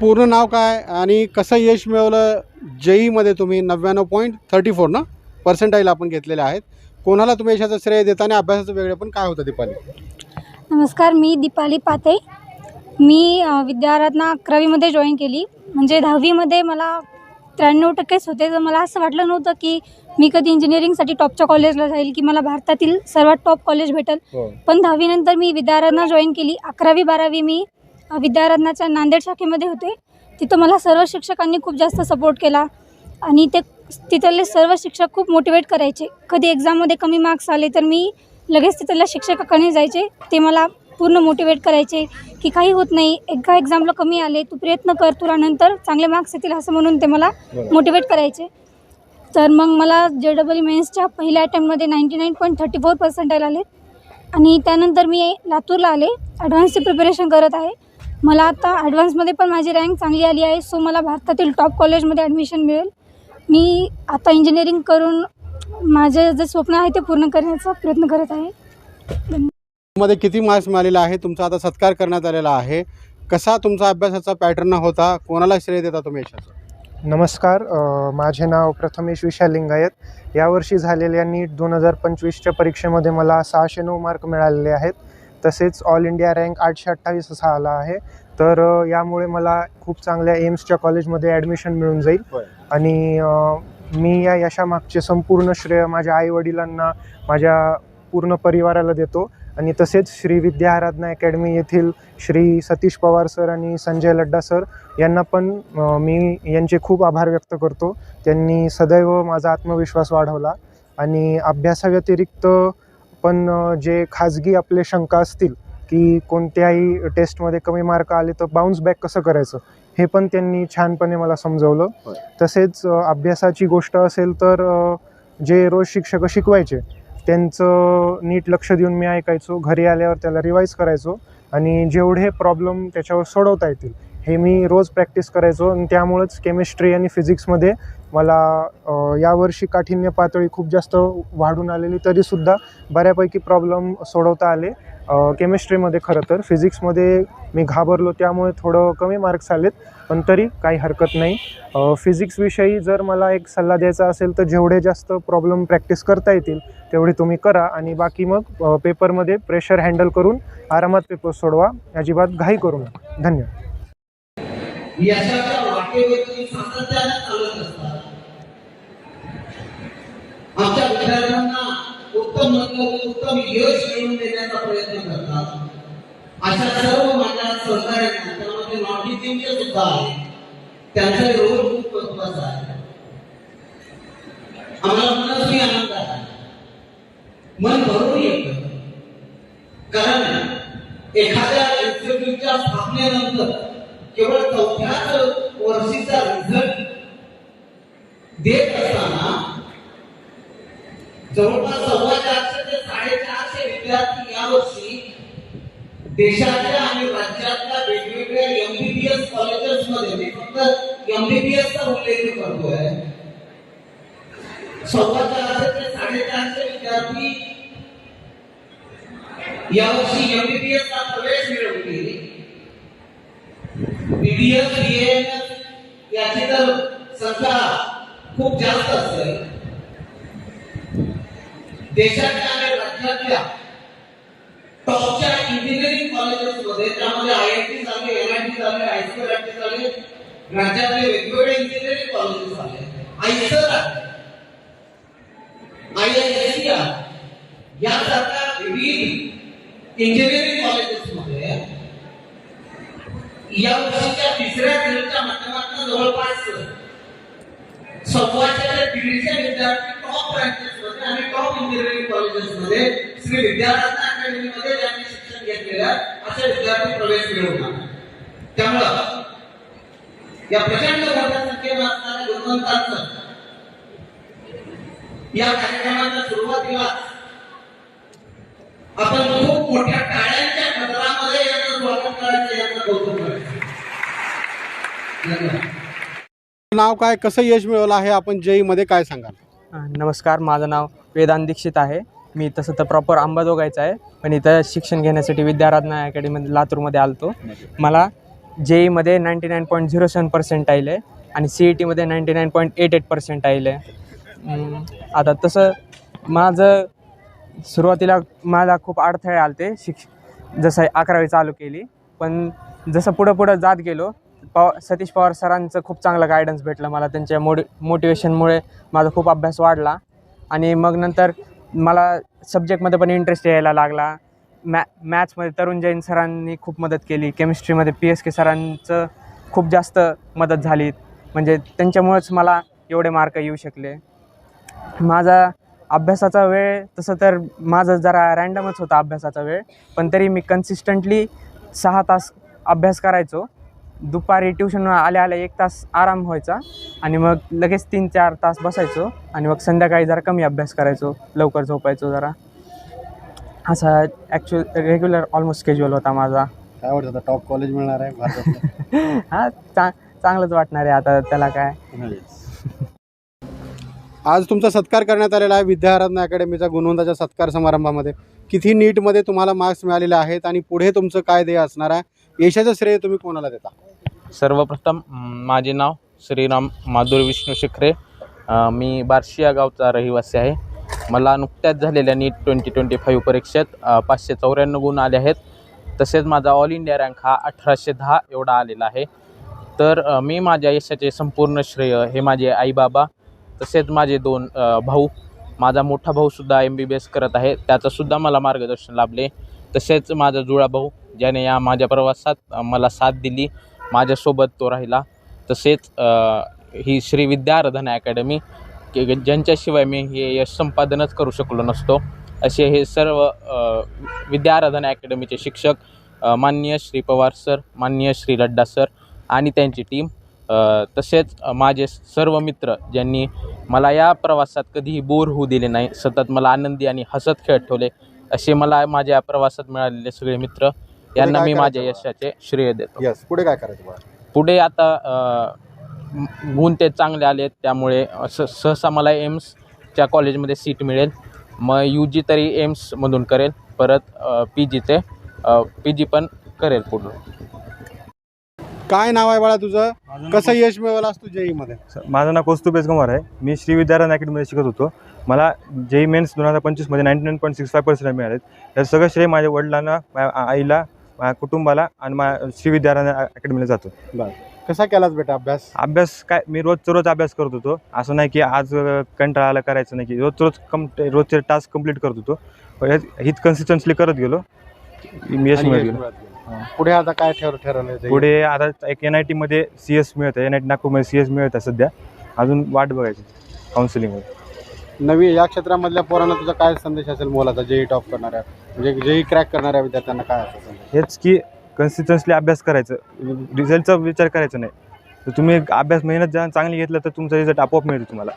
पूर्ण नाव काय आणि कसं यश मिळवलं जेईमध्ये तुम्ही नव्याण्णव पॉईंट थर्टी फोर ना? पर्सेंटाईल आपण घेतलेले आहेत. कोणाला तुम्ही यशाचं श्रेय देता आणि अभ्यासाचं वेगळं पण काय होतं दीपाली? नमस्कार मी दीपाली पाते. मी अ, विद्याराधना अकरावीमध्ये जॉईन केली. म्हणजे दहावीमध्ये मला त्र्याण्णव टक्केच होते. तर मला असं वाटलं नव्हतं की मी कधी इंजिनिअरिंगसाठी टॉपच्या कॉलेजला जाईल की मला भारतातील सर्वात टॉप कॉलेज भेटेल. हो. पण दहावीनंतर मी विद्याराधना जॉईन केली. अकरावी बारावी मी अ, विद्याराधनाच्या नांदेड शाखेमध्ये होते. तिथं मला सर्व शिक्षकांनी खूप जास्त सपोर्ट केला आणि ते तिथले सर्व शिक्षक खूप मोटिवेट करायचे. कधी एक्झाममध्ये कमी मार्क्स आले तर मी लगेच तिथल्या शिक्षकाकडे जायचे. ते मला पूर्ण मोटिवेट करायचे की काही होत नाही एका एक्झामला कमी आले तू प्रयत्न कर तुला नंतर चांगले मार्क्स येतील असं म्हणून ते मला. मोटिवेट करायचे. तर मग मला जे डबल मेन्सच्या पहिल्या अटेम्प्टमध्ये ninety nine point thirty four percentile आले. आणि त्यानंतर मी लातूरला आले. ॲडव्हान्सची प्रिपरेशन करत आहे. मला आता ॲडव्हान्समध्ये पण माझी रँक चांगली आली आहे. सो मला भारतातील टॉप कॉलेजमध्ये ॲडमिशन मिळेल. मी आता इंजिनिअरिंग करून माझे जे स्वप्न आहे ते पूर्ण करण्याचा प्रयत्न करत आहे. मध्ये किती मार्क्स मिळालेले आहे तुमचा आता सत्कार करण्यात आलेला आहे. कसा तुमचा अभ्यासाचा पॅटर्न होता? कोणाला श्रेय देता तुम्ही यशाचं? नमस्कार. माझे नाव प्रथमेश विशाल लिंगायत. यावर्षी झालेल्या नीट दोन हजार पंचवीसच्या परीक्षेमध्ये मला सहाशे नऊ मार्क मिळालेले आहेत. तसेच ऑल इंडिया रँक आठशे अठ्ठावीस असा आला आहे. तर यामुळे मला खूप चांगल्या एम्सच्या कॉलेजमध्ये ॲडमिशन मिळून जाईल. आणि मी या यशामागचे संपूर्ण श्रेय माझ्या आईवडिलांना माझ्या पूर्ण परिवाराला देतो. आणि तसेच श्री विद्या आराधना अकॅडमी येथील श्री सतीश पवार सर आणि संजय लड्डा सर यांना पण मी यांचे खूप आभार व्यक्त करतो. त्यांनी सदैव माझा आत्मविश्वास वाढवला. आणि अभ्यासाव्यतिरिक्त पण जे खाजगी आपले शंका असतील की कोणत्याही टेस्टमध्ये कमी मार्क आले तर बाउन्स बॅक कसं करायचं हे पण त्यांनी छानपणे मला समजवलं. तसेच अभ्यासाची गोष्ट असेल तर जे रोज शिक्षक शिकवायचे त्यांचं नीट लक्ष देऊन मी ऐकायचो घरी आल्यावर त्याला रिवाईज करायचो आणि जेवढे प्रॉब्लेम त्याच्यावर सोडवता येतील हे मी रोज प्रॅक्टिस करायचो आणि त्यामुळंच केमिस्ट्री आणि फिजिक्समध्ये मला यावर्षी काठिण्य पातळी खूप जास्त वाढून आलेली तरीसुद्धा बऱ्यापैकी प्रॉब्लेम सोडवता आले. केमिस्ट्रीमध्ये खरं तर. फिजिक्समध्ये मी घाबरलो त्यामुळे थोडं कमी मार्क्स आलेत पण तरी काही हरकत नाही. फिजिक्सविषयी जर मला एक सल्ला द्यायचा असेल तर जेवढे जास्त प्रॉब्लेम प्रॅक्टिस करता येतील तेवढे तुम्ही करा आणि बाकी मग पेपरमध्ये प्रेशर हँडल करून आरामात पेपर सोडवा. अजिबात घाई करू नका. धन्यवाद. यशाच्या वाटेवरती सातत्याने चालत असतात. आमच्या विद्यार्थ्यांना उत्तम मतलब उत्तम यश मिळवून देण्याचा प्रयत्न करतात. अशा सर्व माझ्या सहकार्यांना त्यामध्ये नॉटिचिंगचे सुद्धा आहे त्यांचा रोल खूप महत्त्वाचा आहे. आम्हाला मनस्वी आनंद आहे. मन भरून येतं. कारण एखाद्या इन्स्टिट्यूटच्या स्थापनेनंतर केवळ चौथ्याच वर्षीचा रिझल्ट देत असताना जवळपास सव्वा चारशे ते साडेचारशे विद्यार्थी यावर्षी देशातल्या आणि राज्यातल्या वेगवेगळ्या एमबीबीएस कॉलेजेस मध्ये, मी फक्त एमबीबीएस चा उल्लेख करतोय. सव्वा चारशे ते साडेचारशे विद्यार्थी यावर्षी एमबीबीएस चा प्रवेश मिळवतील. पीडीएफ याची तर संख्या खूप जास्त असते. देशातल्या आणि राज्यातल्या टॉपच्या इंजिनिअरिंग कॉलेजेस मध्ये त्यामध्ये आय आय टी झाले एम आय टी झाले आयसीआर झाले राज्यातले वेगवेगळे इंजिनिअरिंग कॉलेजेस आले. आयसर आय आय एस यासारख्या विविध इंजिनिअरिंग कॉलेजेस मध्ये या वर्षीच्या तिसऱ्या दिवसाच्या माध्यमातून जवळपास सव्वाशे ते दीडशे विद्यार्थी टॉप ब्रँचेस मध्ये आणि टॉप इंजिनिअरिंग कॉलेजेस मध्ये श्री विद्यारत्न अकॅडमी मध्ये ज्यांनी शिक्षण घेतलेल्या असे विद्यार्थी प्रवेश मिळवणार त्यामुळं या प्रचंड मोठ्या संख्येनं असणाऱ्या गुणवंतांचं या कार्यक्रमाच्या सुरुवातीला आपण खूप मोठ्या नाव काय? कसं यश मिळवलं आहे? आपण जेईमध्ये काय सांगाल? नमस्कार. माझं नाव वेदांत दीक्षित आहे. मी तसं तर प्रॉपर अंबाजोगायचं आहे. पण इथं शिक्षण घेण्यासाठी विद्याराधना अकॅडमीमध्ये लातूरमध्ये आलतो. मला जेईमध्ये ninety nine point zero seven percent आहे आणि सी ई टीमध्ये ninety nine point eight eight percent आहे. आता तसं माझं सुरुवातीला मला खूप अडथळे आले ते शिक्ष जसं अकरावी चालू केली. पण जसं पुढं पुढं जात गेलो पव सतीश पवार सरांचं खूप चांगलं गायडन्स भेटलं मला. त्यांच्या मोडि मोटिवेशनमुळे माझा खूप अभ्यास वाढला. आणि मग नंतर मला सब्जेक्टमध्ये पण इंटरेस्ट यायला लागला. मॅ मॅथ्समध्ये तरुण जैन सरांनी खूप मदत केली. केमिस्ट्रीमध्ये पी एस के सरांचं खूप जास्त मदत झाली. म्हणजे त्यांच्यामुळेच मला एवढे मार्क येऊ शकले. माझा अभ्यासाचा वेळ तसं तर माझं जरा रँडमच होता अभ्यासाचा वेळ. पण तरी मी कन्सिस्टंटली सहा तास अभ्यास करायचो. दुपारी ट्युशन आल्या आल्या एक तास आराम व्हायचा आणि मग लगेच तीन चार तास बसायचो आणि मग संध्याकाळी जरा कमी अभ्यास करायचो लवकर झोपायचो जरा. असा ॲक्च्युअल रेग्युलर ऑलमोस्ट स्केज्युअल होता माझा. काय वाटतं आता टॉप कॉलेज मिळणार आहे भारतात हा चा चांगलंच वाटणार आहे आता त्याला काय. आज तुमचा सत्कार करण्यात आलेला आहे विद्यारत्न अकॅडमीचा गुणवंताच्या सत्कार समारंभामध्ये. किती नीटमध्ये तुम्हाला मार्क्स मिळालेले आहेत आणि पुढे तुमचं काय ध्येय असणार आहे? यशाचं श्रेय तुम्ही कोणाला देता? सर्वप्रथम माझे नाव श्रीराम माधुर विष्णू शिखरे. अ, मी बार्शी या गावचा रहिवासी आहे. मला नुकत्याच झालेल्या नीट ट्वेंटी ट्वेंटी फाईव्ह परीक्षेत अ, पाचशे चौऱ्याण्णव गुण आले आहेत. तसेच माझा ऑल इंडिया रँक हा अठराशे दहा एवढा आलेला आहे. तर अ, मी माझ्या यशाचे संपूर्ण श्रेय हे माझे आईबाबा तसेच माझे दोन अ, भाऊ माझा मोठा भाऊसुद्धा एम बी बी एस करत आहे. त्याचंसुद्धा मला मार्गदर्शन लाभले. तसेच माझा जुळा भाऊ ज्याने या माझ्या प्रवासात मला साथ दिली माझ्यासोबत तो राहिला. तसेच ही श्री विद्याराधना अकॅडमी की ज्यांच्याशिवाय मी हे यश संपादनच करू शकलो नसतो. असे हे सर्व अ, अकॅडमीचे शिक्षक मान्य माननीय श्री पवार सर मान्य श्री लड्डा सर आणि त्यांची टीम तसेच माझे सर्व मित्र ज्यांनी मला या प्रवासात कधीही बोर होऊ दिले नाही सतत मला आनंदी आणि हसत खेळत ठेवले असे मला माझ्या प्रवासात मिळालेले सगळे मित्र यांना मी माझ्या? यशाचे श्रेय देतो. यस पुढे काय करायचं पुढे आता अ, गुण ते चांगले आले त्यामुळे स सहसा मला एम्सच्या कॉलेजमध्ये सीट मिळेल. मग यू जी तरी एम्समधून करेल परत पी जीचे पी जी पण करेल पुढं काय नाव आहे बाळा तुझं? कसं यश मिळवलं असतो जेई मध्ये? स- माझं नाव कौस्तुभ बेजकुमार आहे. मी श्री विद्यारायण अकॅडमीमध्ये शिकत होतो. मला जेई मेन्स दोन हजार पंचवीसमध्ये ninety nine point six five percent मिळाले याचं सगळं श्रेय माझ्या वडिलांना माझ्या आ- आईला माझ्या कुटुंबाला आणि मा श्री विद्यारायण अकॅडमीला जातो. कसा केलास बेटा अभ्यास? अभ्यास काय मी रोजचं रोज अभ्यास करत होतो. असं नाही की आज अ, कंटाळा आला करायचं नाही की रोज रोज कम रोजचे टास्क कंप्लीट करत होतो. हीच कन्सिस्टन्सली करत गेलो. मी यश मिळत गेलो. पुढे आता काय ठर ठरवलं? पुढे आता एक एन आय टीमध्ये सी एस मिळत आहे एन आय टी नागपूरमध्ये सी एस मिळत आहे सध्या. अजून वाट बघायची. काउन्सिलिंगमध्ये नवी या क्षेत्रामधल्या पोरांना तुझा काय संदेश असेल मोलाचा जेई टॉप करणाऱ्या? म्हणजे जेई क्रॅक करणाऱ्या विद्यार्थ्यांना काय असेल हेच की कन्सिस्टन्सली अभ्यास करायचं. रिझल्टचा विचार करायचा नाही. तर तुम्ही अभ्यास मेहनत जर चांगली घेतलं तर तुमचा रिझल्ट आपोआप मिळतो तुम्हाला.